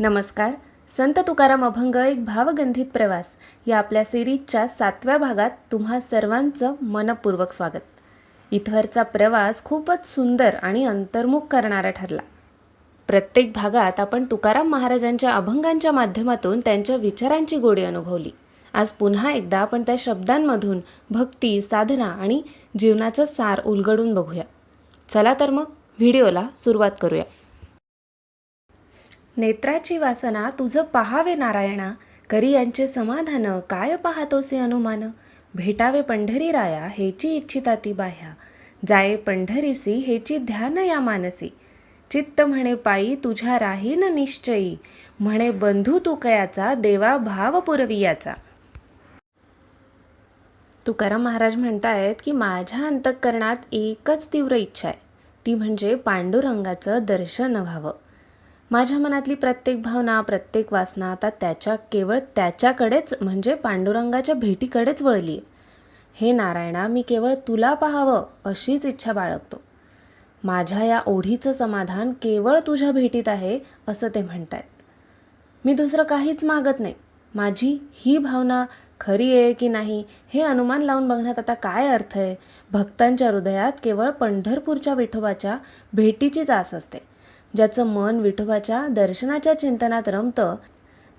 नमस्कार. संत तुकाराम अभंग एक भावगंधित प्रवास. या आपल्या सिरीजच्या सातव्या भागात तुम्हा सर्वांचं मनपूर्वक स्वागत. इथवरचा प्रवास खूपच सुंदर आणि अंतर्मुख करणारा ठरला. प्रत्येक भागात आपण तुकाराम महाराजांच्या अभंगांच्या माध्यमातून त्यांच्या विचारांची गोडी अनुभवली. आज पुन्हा एकदा आपण त्या शब्दांमधून भक्ती साधना आणि जीवनाचं सार उलगडून बघूया. चला तर मग व्हिडिओला सुरुवात करूया. नेत्राची वासना तुझं पहावे नारायणा. करी यांचे समाधान काय पाहतोसे अनुमान भेटावे पंढरी राया हेची इच्छिता ती बाह्या. जाये पंढरीसी हेची ध्यान या मानसी. चित्त म्हणे पायी तुझ्या राहीन निश्चयी. म्हणे बंधू तुकयाचा देवा भाव पुरवियाचा तुकाराम महाराज म्हणतायत की माझ्या अंतःकरणात एकच तीव्र इच्छा आहे. ती म्हणजे पांडुरंगाचं दर्शन व्हावं. माझ्या मनातली प्रत्येक भावना प्रत्येक वासना आता त्याच्या केवळ त्याच्याकडेच म्हणजे पांडुरंगाच्या भेटीकडेच वळली. आहे हे नारायणा मी केवळ तुला पाहावं अशीच इच्छा बाळगतो. माझ्या या ओढीचं समाधान केवळ तुझ्या भेटीत आहे असं ते म्हणत आहेत मी दुसरं काहीच मागत नाही. माझी ही भावना खरी आहे की नाही हे अनुमान लावून बघण्यात आता काय अर्थ आहे? भक्तांच्या हृदयात केवळ पंढरपूरच्या विठोबाच्या भेटीचीच आस असते. ज्याचं मन विठोबाच्या दर्शनाच्या चिंतनात रमतं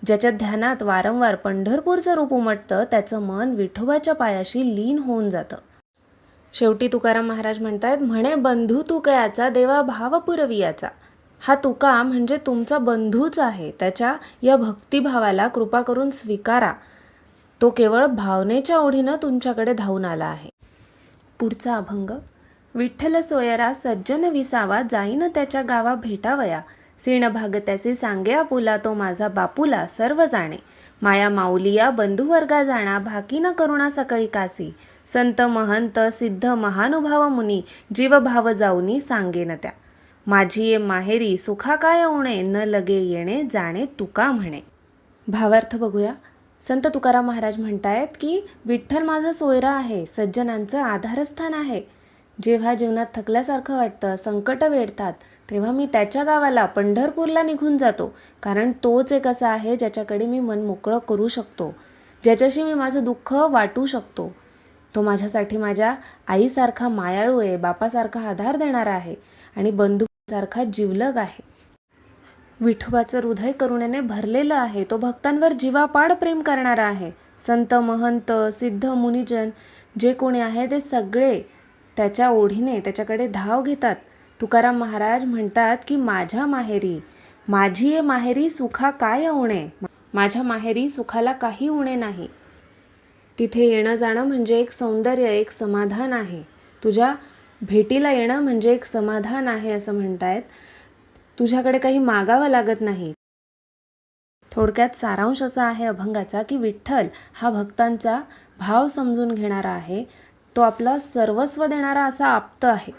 ज्याच्या ध्यानात वारंवार पंढरपूरचं रूप उमटतं त्याचं मन विठोबाच्या पायाशी लीन होऊन जातं. शेवटी तुकाराम महाराज म्हणतायत म्हणे बंधू तुकयाचा देवा भाव पुरवियाचा हा तुका म्हणजे तुमचा बंधूच आहे त्याच्या या भक्तिभावाला कृपा करून स्वीकारा. तो केवळ भावनेच्या ओढीनं तुमच्याकडे धावून आला आहे. पुढचा अभंग विठ्ठल सोयरा सज्जन विसावा जाईन त्याच्या गावा भेटावया. सीण भाग त्याचे सांगे आपुला तो माझा बापूला सर्व जाणे. माया माऊलिया बंधुवर्गा जाणा भाकीन करुणा सकळी कासी. संत महंत सिद्ध महानुभाव मुनी जीवभाव जाऊनी सांगेन त्या. माझी ये माहेरी सुखा काय उणे न लगे येणे जाणे तुका म्हणे. भावार्थ बघूया. संत तुकाराम महाराज म्हणतायत की विठ्ठल माझा सोयरा आहे सज्जनांचं आधारस्थान आहे. जेव्हा जीवनात थकल्यासारखं वाटतं संकट वेढतात तेव्हा मी त्याच्या गावाला पंढरपूरला निघून जातो. कारण तोच एक असा आहे ज्याच्याकडे मी मन मोकळं करू शकतो. ज्याच्याशी मी माझं दुःख वाटू शकतो. तो माझ्यासाठी माझ्या आईसारखा मायाळू आहे बापासारखा आधार देणारा आहे आणि बंधूसारखा जिवलग आहे. विठोबाचं हृदय करुणेने भरलेलं आहे. तो भक्तांवर जीवापाड प्रेम करणारा आहे. संत महंत सिद्ध मुनिजन जे कोणी आहे ते सगळे त्याच्या ओढीने त्याच्याकडे धाव घेतात. तुकाराम महाराज म्हणतात की माझ्या माहेरी माझी ये माहेरी सुखा काय उणे माझ्या माहेरी सुखाला काही उणे नाही. तिथे येणं जाणं म्हणजे एक सौंदर्य एक समाधान आहे. तुझ्या भेटीला येणं म्हणजे एक समाधान आहे असं म्हणतायत. तुझ्याकडे काही मागावं लागत नाही. थोडक्यात सारांश असा आहे अभंगाचा की विठ्ठल हा भक्तांचा भाव समजून घेणारा आहे. तो आपला सर्वस्व देणारा असा आप्त आहे.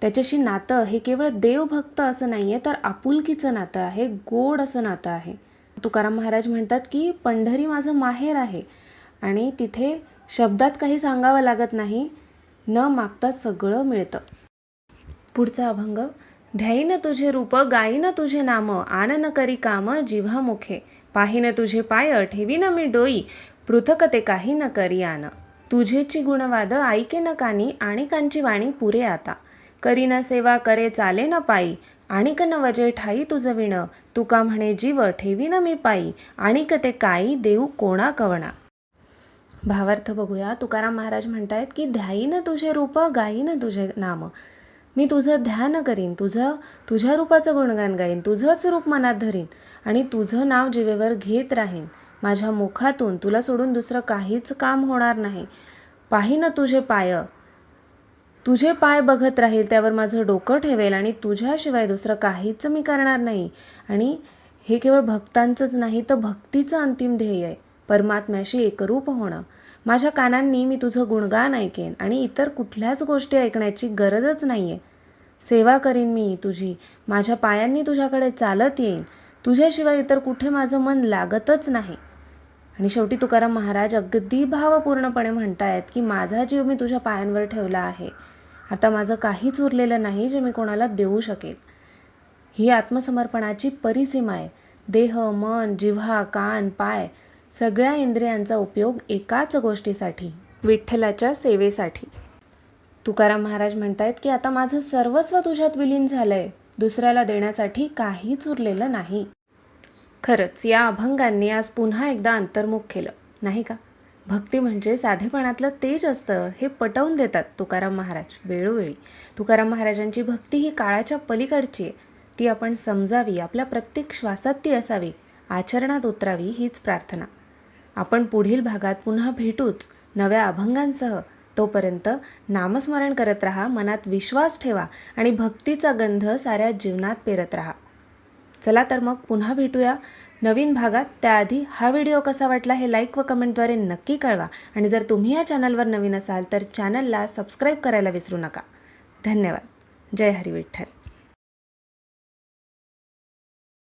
त्याच्याशी नातं हे केवळ देवभक्त असं नाही आहे तर आपुलकीचं नातं आहे गोड असं नातं आहे. तुकाराम महाराज म्हणतात की पंढरी माझं माहेर आहे आणि तिथे शब्दात काही सांगावं लागत नाही न मागता सगळं मिळतं. पुढचा अभंग ध्याईन तुझे रूप गाईन तुझे नाम आन न करी काम जिव्हा मुखे. पाहिन तुझे पाय ठेवीन मी डोई पृथक ते काही न करी आन. तुझेची गुणवाद ऐके न कानी आणि कांची वाणी पुरे आता. करीन सेवा करे चाले न पायी आणिक न वजे ठाई तुझं विण. तुका म्हणे जीव ठेवी न मी पायी आणिक ते काही देऊ कोणा कवणा. भावार्थ बघूया तुकाराम महाराज म्हणतायत की ध्याईन तुझे रूप गाईन तुझे नाम. मी तुझं ध्यान करीन तुझं तुझ्या रूपाचं गुणगान गाईन तुझंच रूप मनात धरीन आणि तुझं नाव जिवेवर घेत राहीन. माझ्या मुखातून तुला सोडून दुसरं काहीच काम होणार नाही. पाहिन तुझे पाय. तुझे पाय बघत राहील त्यावर माझं डोकं ठेवेल आणि तुझ्याशिवाय दुसरं काहीच मी करणार नाही. आणि हे केवळ भक्तांचंच नाही तर भक्तीचं अंतिम ध्येय आहे. परमात्म्याशी एकरूप होणं. माझ्या कानांनी मी तुझं गुणगान ऐकेन आणि इतर कुठल्याच गोष्टी ऐकण्याची गरजच नाही आहे सेवा करीन मी तुझी. माझ्या पायांनी तुझ्याकडे चालत येईन. तुझ्याशिवाय इतर कुठे माझं मन लागतच नाही. आणि शेवटी तुकाराम महाराज अगदी भावपूर्णपणे म्हणतायत की माझा जीव मी तुझ्या पायांवर ठेवला आहे. आता माझं काहीच उरलेलं नाही जे मी कोणाला देऊ शकेल. ही आत्मसमर्पणाची परिसीमा आहे. देह मन जिव्हा कान पाय सगळ्या इंद्रियांचा उपयोग एकाच गोष्टीसाठी विठ्ठलाच्या सेवेसाठी. तुकाराम महाराज म्हणतायत की आता माझं सर्वस्व तुझ्यात विलीन झालंय. दुसऱ्याला देण्यासाठी काहीच उरलेलं नाही. खरंच या अभंगांनी आज पुन्हा एकदा अंतर्मुख केलं नाही का? भक्ती म्हणजे साधेपणातलं तेज असतं हे पटवून देतात तुकाराम महाराज वेळोवेळी. तुकाराम महाराजांची भक्ती ही काळाच्या पलीकडची आहे. ती आपण समजावी आपल्या प्रत्येक श्वासात ती असावी आचरणात उतरावी हीच प्रार्थना. आपण पुढील भागात पुन्हा भेटूच नव्या अभंगांसह. तोपर्यंत नामस्मरण करत राहा मनात विश्वास ठेवा आणि भक्तीचा गंध साऱ्या जीवनात पेरत राहा. चला तर मग पुन्हा भेटूया नवीन भागात. त्याआधी हा व्हिडिओ कसा वाटला हे लाईक व कमेंटद्वारे नक्की कळवा. आणि जर तुम्ही या चॅनलवर नवीन असाल तर चॅनलला सबस्क्राईब करायला विसरू नका. धन्यवाद. जय हरी विठ्ठल.